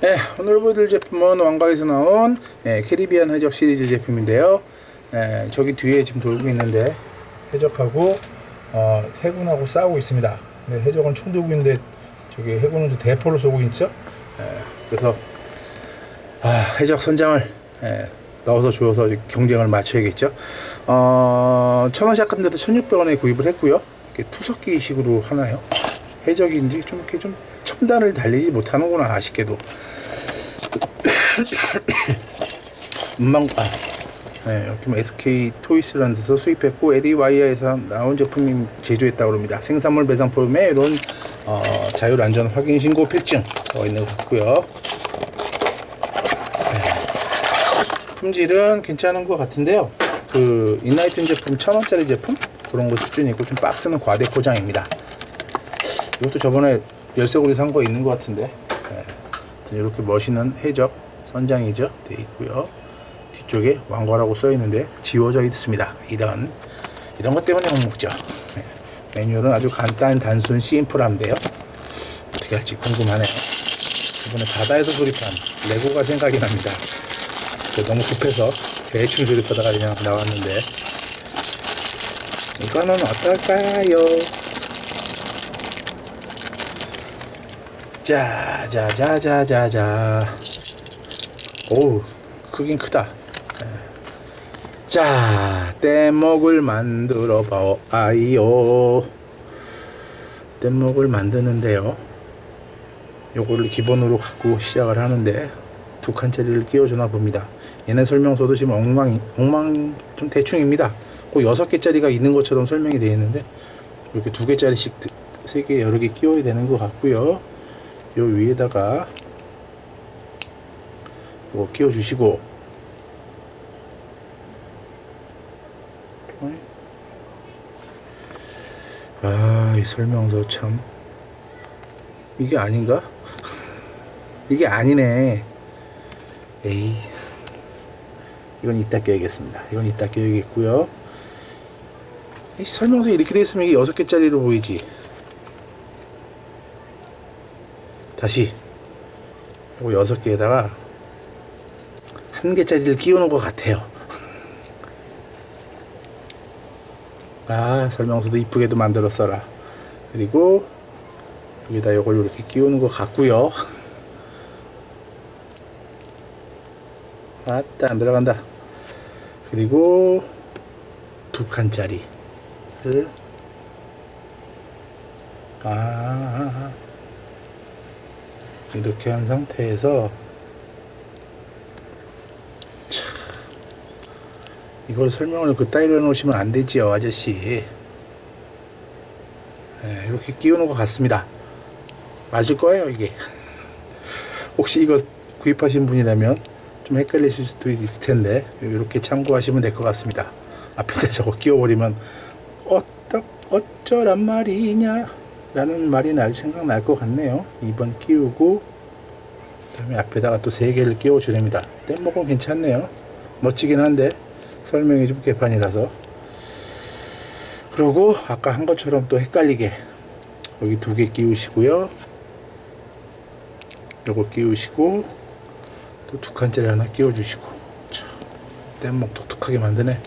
네, 오늘 보여드릴 제품은 왕가에서 나온 예, 캐리비안 해적 시리즈 제품인데요. 예, 저기 뒤에 지금 돌고 있는데 해적하고 어, 해군하고 싸우고 있습니다. 네, 해적은 총 들고 있는데 저기 해군은 또 대포를 쏘고 있죠. 예, 그래서 아, 해적 선장을 예, 넣어서 줘서 경쟁을 맞춰야겠죠. 어, 천원 샷건데도 1,600원에 구입을 했고요. 투석기식으로 하나요? 해적인지 좀 이렇게 좀 첨단을 달리지 못하는구나 아쉽게도. 음망 아, 네, 뭐 SK 토이스라는 데서 수입했고 에리와이어에서 나온 제품이 제조했다고 합니다. 생산물 배상 포함에 이런 어, 자율 안전 확인 신고 필증 어 있는 것 같고요. 네. 품질은 괜찮은 것 같은데요. 그 인라이튼 제품 천 원짜리 제품 그런 거 수준이고 좀 박스는 과대 포장입니다. 이것도 저번에 열쇠고리 산 거 있는 것 같은데. 네. 이렇게 멋있는 해적 선장이죠 돼 있고요. 뒤쪽에 왕과라고 써 있는데 지워져 있습니다. 이런 이런 것 때문에 못 먹죠. 네. 매뉴얼은 아주 간단 단순 심플한데요. 어떻게 할지 궁금하네요. 이번에 바다에서 조립한 레고가 생각이 납니다. 저 너무 급해서 대충 조립하다가 그냥 나왔는데. 이거는 어떨까요? 자, 자, 자, 자, 자, 자. 오우, 크긴 크다. 예. 자, 뗏목을 만들어 봐아이요. 뗏목을 만드는데요. 요거를 기본으로 갖고 시작을 하는데 두 칸짜리를 끼워주나 봅니다. 얘네 설명서도 지금 엉망, 엉망 좀 대충입니다. 꼭 여섯 개짜리가 있는 것처럼 설명이 되어 있는데 이렇게 두 개짜리씩 세 개 여러 개 끼워야 되는 것 같고요. 요 위에다가 이거 끼워 주시고 아, 이 설명서 참 이게 아닌가? 이게 아니네. 에이. 이건 이따 껴야겠습니다. 이건 이따 껴야겠고요. 이 설명서 이렇게 돼 있으면 이게 여섯 개짜리로 보이지. 다시 요 여섯 개에다가 한 개짜리를 끼우는 것 같아요. 아 설명서도 이쁘게도 만들었어라. 그리고 여기다 요걸 이렇게 끼우는 것 같고요. 아따 안 들어간다. 그리고 두 칸짜리를 아. 이렇게 한 상태에서 참 이걸 설명을 그따위로 해놓으시면 안 되지요 아저씨. 네, 이렇게 끼우는 것 같습니다. 맞을 거예요 이게. 혹시 이거 구입하신 분이라면 좀 헷갈리실 수도 있을 텐데 이렇게 참고하시면 될 것 같습니다. 앞에다 저거 끼워버리면 어떡 어쩌란 말이냐 라는 말이 날 생각날 것 같네요. 2번 끼우고 그 다음에 앞에다가 또 3개를 끼워 주랍니다. 뗏목은 괜찮네요. 멋지긴 한데 설명이 좀 개판이라서. 그리고 아까 한 것처럼 또 헷갈리게 여기 두 개 끼우시고요. 요거 끼우시고 또 두 칸짜리 하나 끼워 주시고. 뗏목 독특하게 만드네.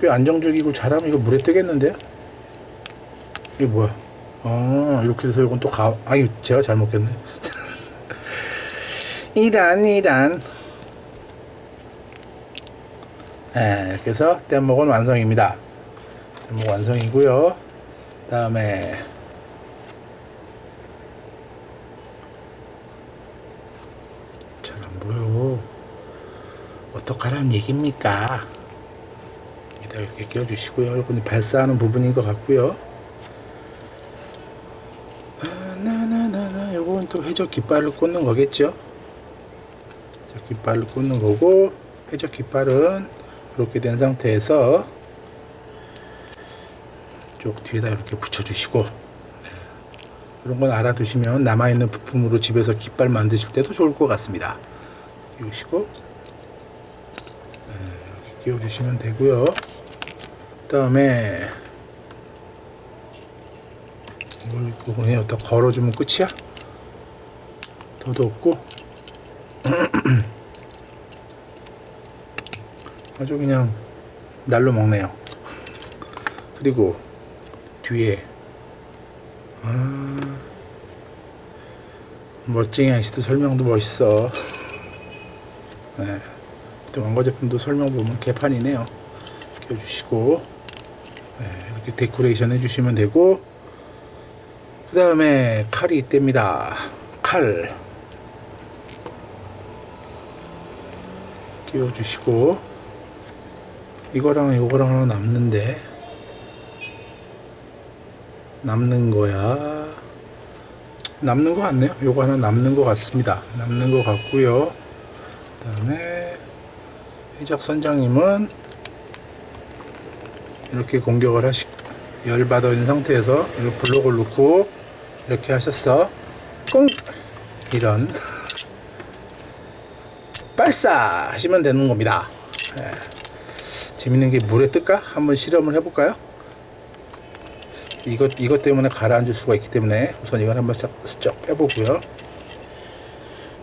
꽤 안정적이고 잘하면 이거 물에 뜨겠는데요 이게 뭐야? 아 이렇게 돼서 이건 또 가. 아유 제가 잘못했네. 이란 이란. 네, 그래서 뗏목은 완성입니다. 뗏목 완성이고요. 다음에 잘 안 보여. 어떡하라는 얘기입니까? 여기다 이렇게 껴주시고요. 이건 발사하는 부분인 것 같고요. 해적 깃발을 꽂는 거겠죠? 해적 깃발을 꽂는 거고 해적 깃발은 이렇게 된 상태에서 쪽 뒤에다 이렇게 붙여 주시고 이런 건 알아두시면 남아있는 부품으로 집에서 깃발 만드실 때도 좋을 것 같습니다. 끼우시고 네, 이렇게 끼워 주시면 되고요. 그 다음에 이걸 부분에 여기다 걸어주면 끝이야? 더도 없고 아주 그냥 날로 먹네요. 그리고 뒤에 아 멋쟁이 아저씨도 설명도 멋있어. 네. 또 왕거 제품도 설명 보면 개판이네요. 껴주시고 네, 이렇게 데코레이션 해주시면 되고 그 다음에 칼이 이때입니다. 칼 끼워주시고 이거랑 이거랑 하나 남는데 남는 거야. 남는 거 같네요. 요거 하나 남는 거 같습니다. 남는 거 같고요. 그 다음에 해적 선장님은 이렇게 공격을 하시 있는 상태에서 이 블록을 놓고 이렇게 하셨어. 꽁 이런 발사 하시면 되는 겁니다 예. 재밌는 게 물에 뜰까? 한번 실험을 해볼까요? 이것, 이것 때문에 가라앉을 수가 있기 때문에 우선 이걸 한번 싹, 쩍 빼보고요.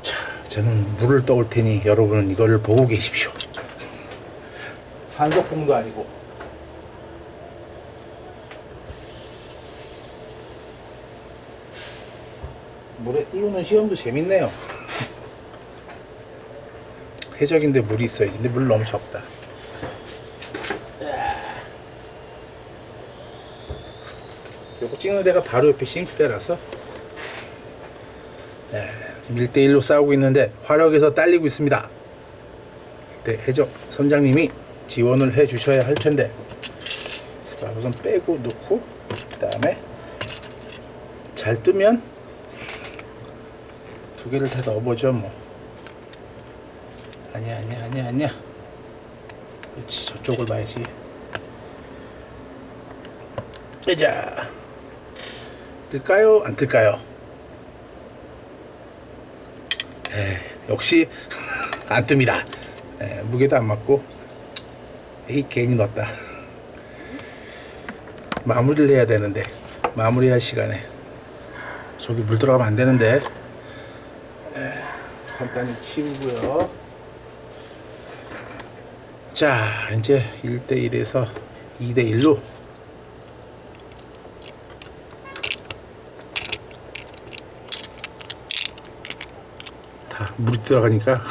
자, 저는 물을 떠올 테니 여러분은 이거를 보고 계십시오. 한석봉도 아니고. 물에 띄우는 시험도 재밌네요. 해적인데 물이 있어야지. 근데 물 너무 적다. 요거 찍는 데가 바로 옆에 싱크대라서 예, 지금 1대1로 싸우고 있는데 화력에서 딸리고 있습니다. 네, 해적 선장님이 지원을 해 주셔야 할 텐데 자, 우선 빼고 놓고 그 다음에 잘 뜨면 두 개를 다 넣어보죠 뭐 아니야 아니야 아니야 아니야 그렇지 저쪽을 봐야지 자 뜰까요? 안 뜰까요? 에, 역시 안 뜹니다. 에, 무게도 안 맞고 에이 괜히 넣었다. 마무리를 해야 되는데 마무리할 시간에 저기 물 들어가면 안 되는데 에, 간단히 치우고요. 자 이제 1대1에서 2대1로 다 물이 들어가니까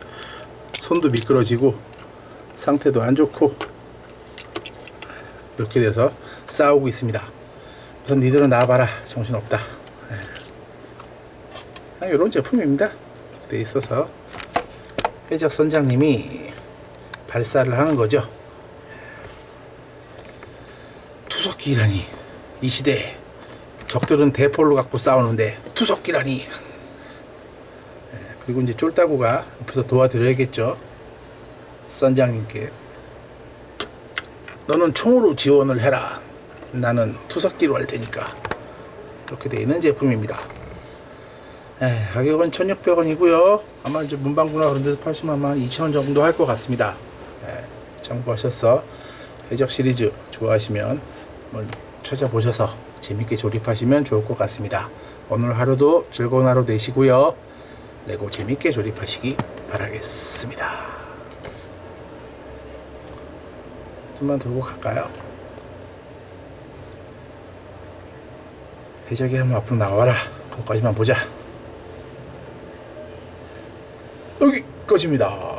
손도 미끄러지고 상태도 안 좋고 이렇게 돼서 싸우고 있습니다. 우선 니들은 나와봐라 정신없다. 네. 이런 제품입니다. 이렇게 돼 있어서 해적 선장님이 발사를 하는 거죠. 투석기라니 이 시대에 적들은 대포를 갖고 싸우는데 투석기라니 그리고 이제 쫄따구가 옆에서 도와드려야겠죠. 선장님께. 너는 총으로 지원을 해라. 나는 투석기로 할 테니까. 이렇게 되어 있는 제품입니다. 에, 가격은 1600원이고요. 아마 이제 문방구나 그런 데서 파시면 아마 2000원 정도 할 것 같습니다. 에, 참고하셔서 해적 시리즈 좋아하시면 찾아보셔서 재밌게 조립하시면 좋을 것 같습니다. 오늘 하루도 즐거운 하루 되시고요. 레고 재밌게 조립하시기 바라겠습니다. 좀만 들고 갈까요? 해적이 한번 앞으로 나와라. 거기까지만 보자. 여기 꺼집니다.